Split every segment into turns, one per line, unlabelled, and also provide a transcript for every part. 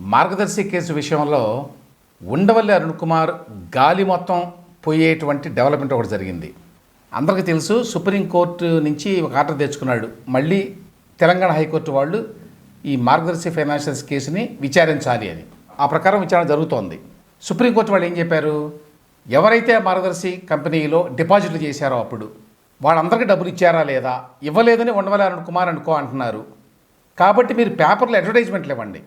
మార్గదర్శి case విషయంలో ఉండవల్లి అరుణ్ కుమార్ గాలి మొత్తం పోయేటువంటి డెవలప్మెంట్ ఒకటి జరిగింది. అందరికీ తెలుసు సుప్రీంకోర్టు నుంచి ఒక ఆర్డర్ తెచ్చుకున్నాడు. మళ్ళీ తెలంగాణ హైకోర్టు వాళ్ళు ఈ మార్గదర్శి ఫైనాన్షియల్స్ కేసుని విచారించాలి అని. ఆ ప్రకారం విచారణ జరుగుతోంది. సుప్రీంకోర్టు వాళ్ళు ఏం చెప్పారు? ఎవరైతే మార్గదర్శి కంపెనీలో డిపాజిట్లు చేశారో అప్పుడు వాళ్ళందరికీ డబ్బులు ఇచ్చారా లేదా? ఇవ్వలేదని ఉండవల్లి అరుణ్ కుమార్ అనుకో అంటున్నారు. కాబట్టి మీరు పేపర్లో అడ్వర్టైజ్మెంట్లు ఇవ్వండి.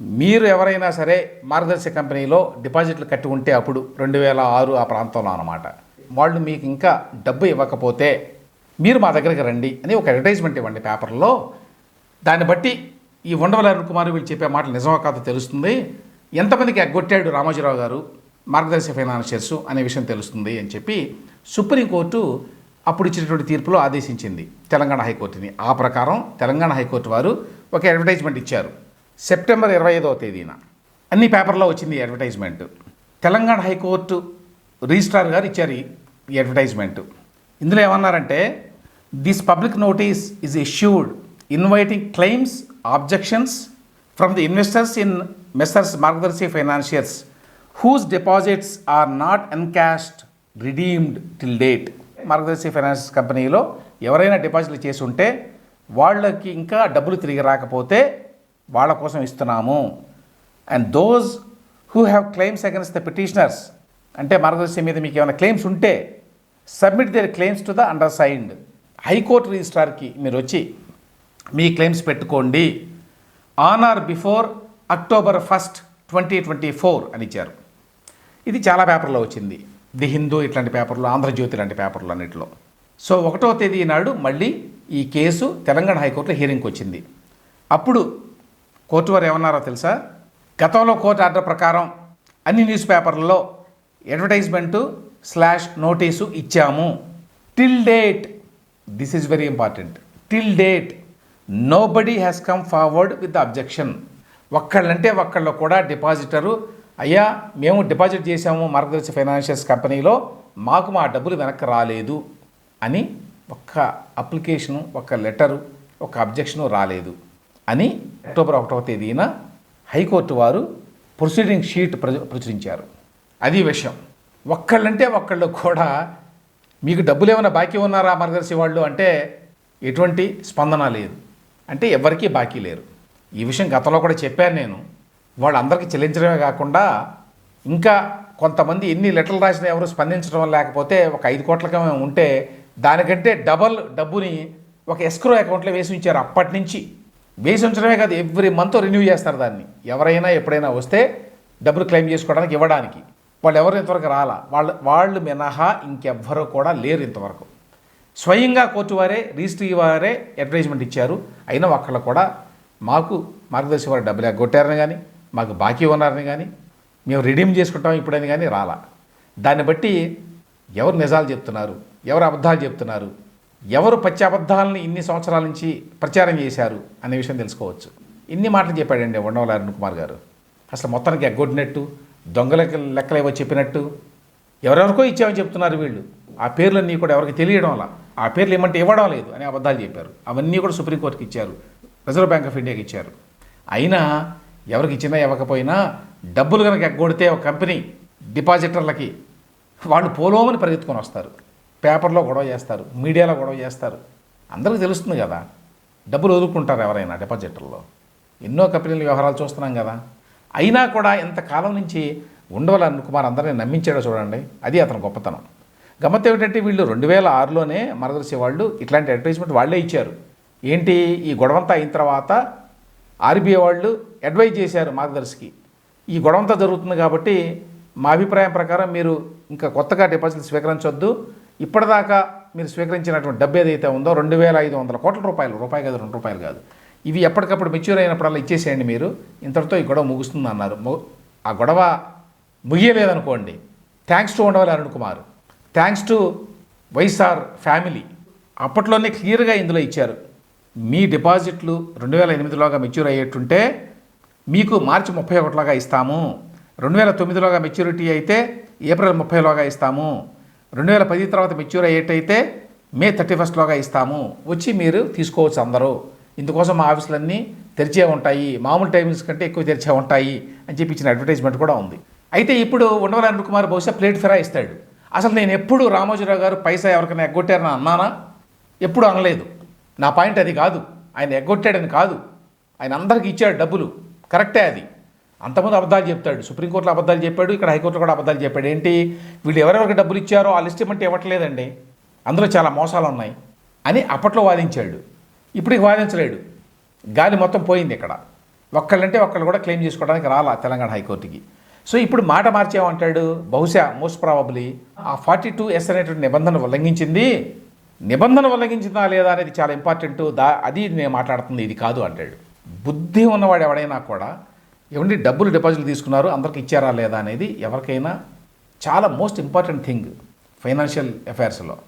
మీరు ఎవరైనా సరే మార్గదర్శి కంపెనీలో డిపాజిట్లు కట్టి ఉంటే అప్పుడు రెండు వేల ఆరు ఆ ప్రాంతంలో అనమాట వాళ్ళు మీకు ఇంకా డబ్బు ఇవ్వకపోతే మీరు మా దగ్గరికి రండి అని ఒక అడ్వర్టైజ్మెంట్ ఇవ్వండి పేపర్లో. దాన్ని బట్టి ఈ ఉండవల అరుణ్ కుమార్ వీళ్ళు చెప్పే మాటలు నిజమో కాదో తెలుస్తుంది. ఎంతమందికి ఎగ్గొట్టాడు రామోజీరావు గారు మార్గదర్శి ఫైనాన్షియర్స్ అనే విషయం తెలుస్తుంది అని చెప్పి సుప్రీంకోర్టు అప్పుడు ఇచ్చినటువంటి తీర్పులో ఆదేశించింది తెలంగాణ హైకోర్టుని. ఆ ప్రకారం తెలంగాణ హైకోర్టు వారు ఒక అడ్వర్టైజ్మెంట్ ఇచ్చారు. సెప్టెంబర్ ఇరవై ఐదవ తేదీన. అన్ని పేపర్లో వచ్చింది ఈ అడ్వర్టైజ్మెంట్. తెలంగాణ హైకోర్టు రిజిస్ట్రార్ గారు ఇచ్చారు ఈ- అడ్వర్టైజ్మెంట్. ఇందులో ఏమన్నారంటే this public notice is issued inviting claims objections from the investors in Messrs Margadarsi financiers whose deposits are not encashed redeemed till date Margadarsi finance కంపెనీలో ఎవరైనా డిపాజిట్లు చేసి ఉంటే వాళ్ళకి ఇంకా డబ్బులు తిరిగి రాకపోతే వాళ్ళ కోసం ఇస్తున్నాము. And those who have claims against the petitioners అంటే మార్గదర్శి మీద మీకు ఏమైనా క్లెయిమ్స్ ఉంటే submit their claims to the undersigned high court రిజిస్ట్రార్కి మీరు వచ్చి మీ క్లెయిమ్స్ పెట్టుకోండి. On or before October first twenty twenty four అని ఇచ్చారు. ఇది చాలా పేపర్లో వచ్చింది. ది హిందూ ఇట్లాంటి పేపర్లు ఆంధ్రజ్యోతి లాంటి పేపర్లు అన్నింటిలో. సో ఒకటో తేదీ నాడు మళ్ళీ ఈ కేసు తెలంగాణ హైకోర్టులో హీరింగ్కి వచ్చింది. అప్పుడు కోర్టు వారు ఏమన్నారో తెలుసా? గతంలో కోర్టు ఆర్డర్ ప్రకారం అన్ని న్యూస్ పేపర్లలో అడ్వర్టైజ్మెంటు స్లాష్ నోటీసు ఇచ్చాము. Till date this is very important till date nobody has come forward with objection ఒక్కళ్ళంటే ఒక్కళ్ళు కూడా డిపాజిటరు. అయ్యా మేము డిపాజిట్ చేసాము మార్గదర్శి ఫైనాన్షియల్స్ కంపెనీలో మాకు మా డబ్బులు వెనక్కి రాలేదు అని ఒక్క అప్లికేషను ఒక లెటరు ఒక అబ్జెక్షను రాలేదు. అని అక్టోబర్ ఒకటవ తేదీన హైకోర్టు వారు ప్రొసీడింగ్ షీట్ ప్రచురించారు. అది విషయం. ఒక్కళ్ళంటే ఒక్కళ్ళు కూడా మీకు డబ్బులు ఏమైనా బాకీ ఉన్నారా మార్గదర్శి వాళ్ళు అంటే ఎటువంటి స్పందన లేదు. అంటే ఎవరికీ బాకీ లేరు. ఈ విషయం గతంలో కూడా చెప్పాను నేను. వాళ్ళందరికీ చెల్లించడమే కాకుండా ఇంకా కొంతమంది ఎన్ని లెటర్లు రాసినా ఎవరు స్పందించడం లేకపోతే ఒక ఐదు కోట్లకే ఉంటే దానికంటే డబల్ డబ్బుని ఒక ఎస్క్రో అకౌంట్లో వేసి ఉంచారు అప్పటి నుంచి. వేసి ఉంచడమే కాదు ఎవ్రీ మంత్ రెన్యూ చేస్తారు దాన్ని. ఎవరైనా ఎప్పుడైనా వస్తే డబ్బులు క్లెయిమ్ చేసుకోవడానికి ఇవ్వడానికి. వాళ్ళు ఎవరు ఇంతవరకు రాలా? వాళ్ళు వాళ్ళు మినహా ఇంకెవ్వరూ కూడా లేరు ఇంతవరకు. స్వయంగా కోర్టు వారే రిజిస్ట్రీ వారే అడ్వర్టైజ్మెంట్ ఇచ్చారు. అయినా ఒక్కళ్ళు కూడా మాకు మార్గదర్శి వారు డబ్బులు ఎగ్గొట్టారని కానీ మాకు బాకీ ఉన్నారని కానీ మేము రిడీమ్ చేసుకుంటాం ఇప్పుడని కానీ రాలా. దాన్ని బట్టి ఎవరు నిజాలు చెప్తున్నారు? ఎవరు అబద్ధాలు చెప్తున్నారు? ఎవరు పచ్చి ఇన్ని సంవత్సరాల నుంచి ప్రచారం చేశారు అనే విషయం తెలుసుకోవచ్చు. ఇన్ని మాటలు చెప్పాడండి ఉండవల అరుణ్ కుమార్ గారు. అసలు మొత్తానికి ఎగ్గొట్టినట్టు దొంగలకి లెక్కలేవో చెప్పినట్టు ఎవరెవరికో ఇచ్చామని చెప్తున్నారు వీళ్ళు. ఆ పేర్లన్నీ కూడా ఎవరికి తెలియడం అలా ఆ పేర్లు ఏమంటే ఇవ్వడం లేదు అని అబద్ధాలు చెప్పారు. అవన్నీ కూడా సుప్రీంకోర్టుకి ఇచ్చారు. రిజర్వ్ బ్యాంక్ ఆఫ్ ఇండియాకి ఇచ్చారు. అయినా ఎవరికి ఇచ్చినా ఇవ్వకపోయినా డబ్బులు కనుక ఎగ్గొడితే ఒక కంపెనీ డిపాజిటర్లకి వాళ్ళు పోలోమని పరిగెత్తుకొని వస్తారు. పేపర్లో గొడవ చేస్తారు మీడియాలో గొడవ చేస్తారు. అందరికీ తెలుస్తుంది కదా డబ్బులు వదులుకుంటారు ఎవరైనా డిపాజిటర్లో. ఎన్నో కంపెనీల వ్యవహారాలు చూస్తున్నాం కదా. అయినా కూడా ఇంతకాలం నుంచి ఉండవల కుమార్ అందరినీ నమ్మించాడో చూడండి అది అతని గొప్పతనం. గమ్మత్ ఏమిటంటే వీళ్ళు రెండు వేల ఆరులోనే మార్గదర్శి వాళ్ళు ఇట్లాంటి అడ్వర్టైజ్మెంట్ వాళ్ళే ఇచ్చారు. ఏంటి? ఈ గొడవంతా అయిన తర్వాత ఆర్బీఐ వాళ్ళు అడ్వైజ్ చేశారు మార్గదర్శికి ఈ గొడవంతా జరుగుతుంది కాబట్టి మా అభిప్రాయం ప్రకారం మీరు ఇంకా కొత్తగా డిపాజిట్లు స్వీకరించొద్దు. ఇప్పటిదాకా మీరు స్వీకరించినటువంటి డబ్బు ఏదైతే ఉందో రెండు వేల ఐదు వందల కోట్ల రూపాయలు రూపాయి కాదు రెండు రూపాయలు కాదు. ఇవి ఎప్పటికప్పుడు మెచ్యూర్ అయినప్పుడల్లా ఇచ్చేసేయండి మీరు. ఇంతటితో ఈ గొడవ ముగుస్తుంది అన్నారు ము- ఆ గొడవ ముగియలేదనుకోండి. Thanks to Undavalli Arun Kumar. Thanks to YSR family అప్పట్లోనే క్లియర్గా ఇందులో ఇచ్చారు. మీ డిపాజిట్లు రెండు వేల ఎనిమిదిలోగా మెచ్యూర్ అయ్యేట్టుంటే మీకు మార్చి ముప్పై ఒకటిలోగా ఇస్తాము. రెండు వేల తొమ్మిదిలోగా మెచ్యూరిటీ అయితే ఏప్రిల్ ముప్పైలోగా ఇస్తాము. రెండు వేల పది తర్వాత మెచ్యూర్ అయ్యేటైతే మే థర్టీ ఫస్ట్లోగా ఇస్తాము. వచ్చి మీరు తీసుకోవచ్చు అందరూ. ఇందుకోసం మా ఆఫీసులన్నీ తెరిచే ఉంటాయి. మామూలు టైమింగ్స్ కంటే ఎక్కువ తెరిచే ఉంటాయి అని చెప్పి ఇచ్చిన అడ్వర్టైజ్మెంట్ కూడా ఉంది. అయితే ఇప్పుడు ఉండవల కుమార్ బహుశా ప్లేట్ ఫిరా ఇస్తాడు. అసలు నేను ఎప్పుడు రామోజీరావు గారు పైసా ఎవరికైనా ఎగ్గొట్టారని అన్నానా? ఎప్పుడు అనలేదు. నా పాయింట్ అది కాదు. ఆయన ఎగ్గొట్టాడని కాదు. ఆయన అందరికి ఇచ్చాడు డబ్బులు. కరెక్టే అది. అంతకుముందు అబద్ధాలు చెప్తాడు. సుప్రీంకోర్టులో అబద్ధాలు చెప్పాడు ఇక్కడ హైకోర్టులో కూడా అబద్ధాలు చెప్పాడు. ఏంటి? వీళ్ళు ఎవరెవరికి డబ్బులు ఇచ్చారో ఆ లిస్ట్ ఇవ్వమంటే ఇవ్వట్లేదండి అందులో చాలా మోసాలు ఉన్నాయి అని అప్పట్లో వాదించాడు. ఇప్పటికి వాదించలేడు. గాలి మొత్తం పోయింది ఇక్కడ. ఒక్కళ్ళంటే ఒక్కళ్ళు కూడా క్లెయిమ్ చేసుకోవడానికి రాలా తెలంగాణ హైకోర్టుకి. సో ఇప్పుడు మాట మార్చేమంటాడు? బహుశా మోస్ట్ ప్రాబబ్లీ ఆ ఫార్టీ టూ ఎస్ అనేటువంటి నిబంధన ఉల్లంఘించింది. నిబంధన ఉల్లంఘించిందా లేదా అనేది చాలా ఇంపార్టెంట్. దా అది నేను మాట్లాడుతుంది ఇది కాదు అంటాడు. బుద్ధి ఉన్నవాడు ఎవడైనా కూడా ఏమండి డబ్బులు డిపాజిట్లు తీసుకున్నారు అందరికి ఇచ్చారా లేదా అనేది ఎవరికైనా చాలా మోస్ట్ ఇంపార్టెంట్ థింగ్ ఫైనాన్షియల్ అఫైర్స్లో.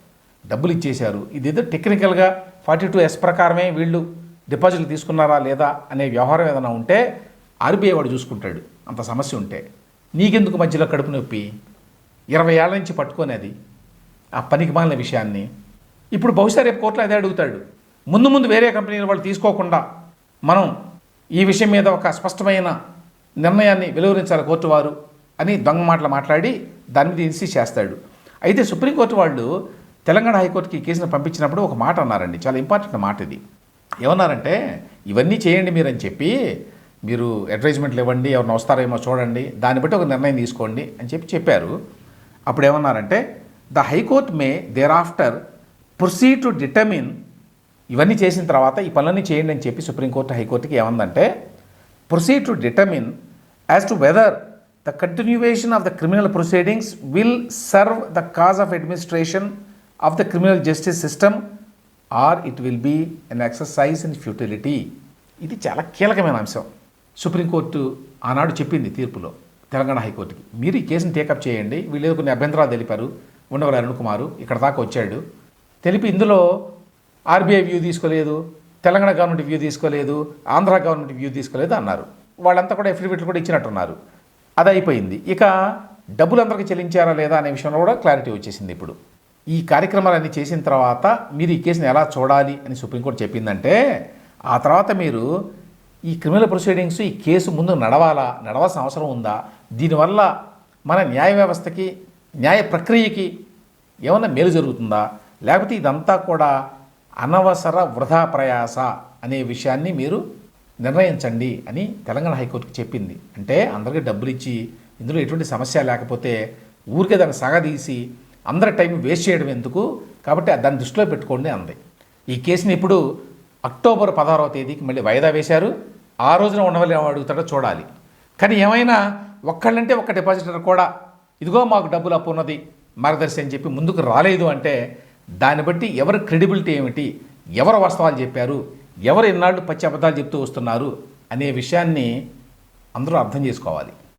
డబ్బులు ఇచ్చేశారు. ఇదేదో టెక్నికల్గా ఫార్టీ టూ ఎస్ ప్రకారమే వీళ్ళు డిపాజిట్లు తీసుకున్నారా లేదా అనే వ్యవహారం ఏదైనా ఉంటే ఆర్బీఐ వాడు చూసుకుంటాడు. అంత సమస్య ఉంటే. నీకెందుకు మధ్యలో కడుపు నొప్పి? ఇరవై ఏళ్ళ నుంచి పట్టుకునేది. ఆ పనికి మాలిన విషయాన్ని. ఇప్పుడు బహుశా రేపు కోర్టులో అదే అడుగుతాడు. ముందు ముందు వేరే కంపెనీలు వాళ్ళు తీసుకోకుండా మనం ఈ విషయం మీద ఒక స్పష్టమైన నిర్ణయాన్ని వెలువరించాలి కోర్టు వారు అని దొంగ మాటలు మాట్లాడి దాని మీద ఇన్సిస్ట్ చేస్తాడు. అయితే సుప్రీంకోర్టు వాళ్ళు తెలంగాణ హైకోర్టుకి ఈ కేసును పంపించినప్పుడు ఒక మాట అన్నారండి. చాలా ఇంపార్టెంట్ మాట ఇది. ఏమన్నారంటే ఇవన్నీ చేయండి మీరు అని చెప్పి మీరు అడ్వర్టైజ్మెంట్లు ఇవ్వండి ఎవరిని వస్తారేమో చూడండి దాన్ని బట్టి ఒక నిర్ణయం తీసుకోండి అని చెప్పి చెప్పారు. అప్పుడు ఏమన్నారంటే the high court may thereafter proceed to determine ఇవన్నీ చేసిన తర్వాత ఈ పనులన్నీ చేయండి అని చెప్పి సుప్రీంకోర్టు హైకోర్టుకి ఏమందంటే proceed to determine as to whether the continuation of the criminal proceedings will serve the cause of administration of the criminal justice system or it will be an exercise in futility ఇది చాలా కీలకమైన అంశం. Supreme court ఆనాడు చెప్పింది తీర్పులో తెలంగాణ హైకోర్టుకి. మీరు ఈ కేసును టేకప్ చేయండి. వీళ్ళు కొన్ని అభ్యంతరాలు తెలిపారు. ఉండవల అరుణ్ కుమారు ఇక్కడ దాకా వచ్చాడు. తెలిపి ఇందులో ఆర్బీఐ వ్యూ తీసుకోలేదు తెలంగాణ గవర్నమెంట్ వ్యూ తీసుకోలేదు ఆంధ్ర గవర్నమెంట్ వ్యూ తీసుకోలేదు అన్నారు. వాళ్ళంతా కూడా ఎఫిడవిట్లు కూడా ఇచ్చినట్టున్నారు. అది అయిపోయింది ఇక డబ్బులు అందరికీ చెల్లించారా లేదా అనే విషయంలో కూడా క్లారిటీ వచ్చేసింది ఇప్పుడు. ఈ కార్యక్రమాలన్నీ చేసిన తర్వాత మీరు ఈ కేసుని ఎలా చూడాలి అని సుప్రీంకోర్టు చెప్పిందంటే ఆ తర్వాత మీరు ఈ క్రిమినల్ ప్రొసీడింగ్స్ ఈ కేసు ముందు నడవాలా నడవాల్సిన అవసరం ఉందా? దీనివల్ల మన న్యాయ వ్యవస్థకి న్యాయ ప్రక్రియకి ఏమన్నా మేలు జరుగుతుందా? లేకపోతే ఇదంతా కూడా అనవసర వృధా ప్రయాస అనే విషయాన్ని మీరు నిర్ణయించండి అని తెలంగాణ హైకోర్టుకి చెప్పింది. అంటే అందరికీ డబ్బులు ఇచ్చి ఇందులో ఎటువంటి సమస్య లేకపోతే ఊరికే దాన్ని సగదీసి అందరి టైం వేస్ట్ చేయడం ఎందుకు? కాబట్టి దాన్ని దృష్టిలో పెట్టుకోండి అంది. ఈ కేసుని ఇప్పుడు అక్టోబర్ పదహారవ తేదీకి మళ్ళీ వాయిదా వేశారు. ఆ రోజున ఉండవల్లి అడుగుతాడో చూడాలి. కానీ ఏమైనా ఒక్కళ్ళంటే ఒక్క డిపాజిటర్ కూడా ఇదిగో మాకు డబ్బులు అప్పు ఉన్నది మార్గదర్శి అని చెప్పి ముందుకు రాలేదు అంటే దాన్ని బట్టి ఎవరి క్రెడిబిలిటీ ఏమిటి ఎవరు వాస్తవాలు చెప్పారు ఎవరు ఎన్నాళ్ళు పచ్చి అబద్ధాలు చెప్తూ వస్తున్నారు అనే విషయాన్ని అందరూ అర్థం చేసుకోవాలి.